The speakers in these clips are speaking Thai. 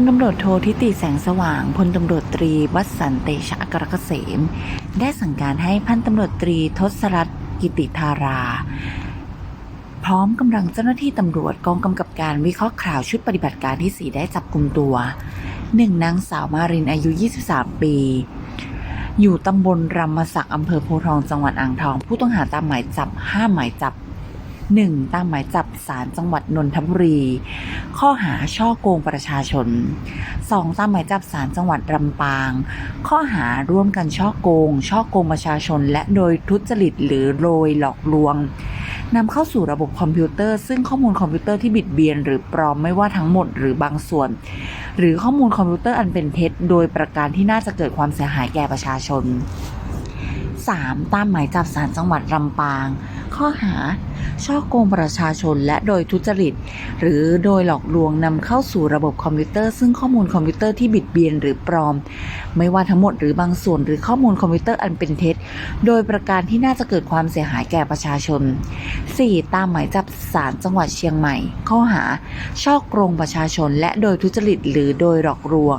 ลตำรวจโททิติแสงสว่างพลตำรวจตรีวัฒสันเตชะอักรเกษม ได้สั่งการให้พันตำรวจตรีทศรัตน์กิติธารา พร้อมกำลังเจ้าหน้าที่ตำรวจกองกำกับการวิเคราะห์ข่าวชุดปฏิบัติการที่ 4 ได้จับกลุ่มตัวหนึ่งนางสาวมารินอายุ 23 ปี อยู่ตำบลรำมศักดิ์อำเภอโพทองจังหวัดอ่างทอง ผู้ต้องหาตามหมายจับ 5 หมายจับ 1. ตามหมายจับศาลจังหวัดนนทบุรี ข้อหาช่อโกงประชาชน 2. ตามหมายจับศาลจังหวัดลำปาง ข้อหาร่วมกันช่อโกง ช่อโกงประชาชน และโดยทุจริตหรือโดยหลอกลวงนำเข้าสู่ระบบคอมพิวเตอร์ ซึ่งข้อมูลคอมพิวเตอร์ที่บิดเบียน หรือปลอมไม่ว่าทั้งหมดหรือบางส่วน หรือข้อมูลคอมพิวเตอร์อันเป็นเท็จ โดยประการที่น่าจะเกิดความเสียหายแก่ประชาชน 3. ตามหมายจับศาลจังหวัดลำปาง ข้อหา ช่อโกงประชาชนและโดยทุจริต หรือโดยหลอกลวงนำเข้าสู่ระบบคอมพิวเตอร์ ซึ่งข้อมูลคอมพิวเตอร์ที่บิดเบียนหรือปลอม ไม่ว่าทั้งหมดหรือบางส่วนหรือข้อมูลคอมพิวเตอร์อันเป็นเท็จ โดยประการที่น่าจะเกิดความเสียหายแก่ประชาชน 4. ตามหมายจับศาลจังหวัดเชียงใหม่ ข้อหา ช่อโกงประชาชน และโดยทุจริต หรือโดยหลอกลวง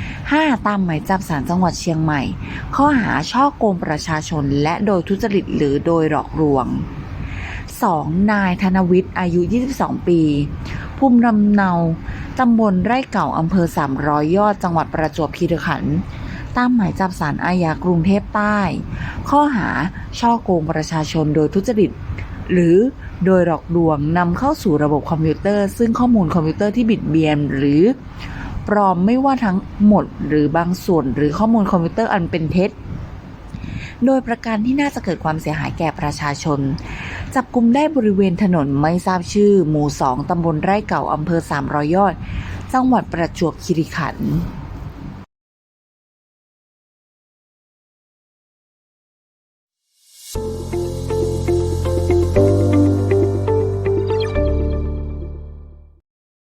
5. ตามหมายจับศาลจังหวัดเชียงใหม่ ข้อหาช่อโกงประชาชน และโดยทุจริต หรือโดยหลอกลวง 2. นายธนวิทย์อายุ 22 ปี ภูมิลำเนา ตำบลไร่เก่าอำเภอ 300 ยอด จังหวัดประจวบคีรีขันธ์ตามหมายจับศาลอาญากรุงเทพใต้ ข้อหาช่อโกงประชาชนโดยทุจริต หรือโดยหลอกลวงนำเข้าสู่ระบบคอมพิวเตอร์ ซึ่งข้อมูลคอมพิวเตอร์ที่บิดเบียนหรือปลอมไม่ว่าทั้งหมดหรือบางส่วนหรือข้อมูลคอมพิวเตอร์อันเป็นเท็จ โดยประการที่น่าจะเกิดความเสียหายแก่ประชาชน จับกลุ่มได้บริเวณถนนไม่ทราบชื่อ หมู่ 2 ตำบลไร่เก่าอำเภอ 300 ยอด จังหวัดประจวบคีรีขันธ์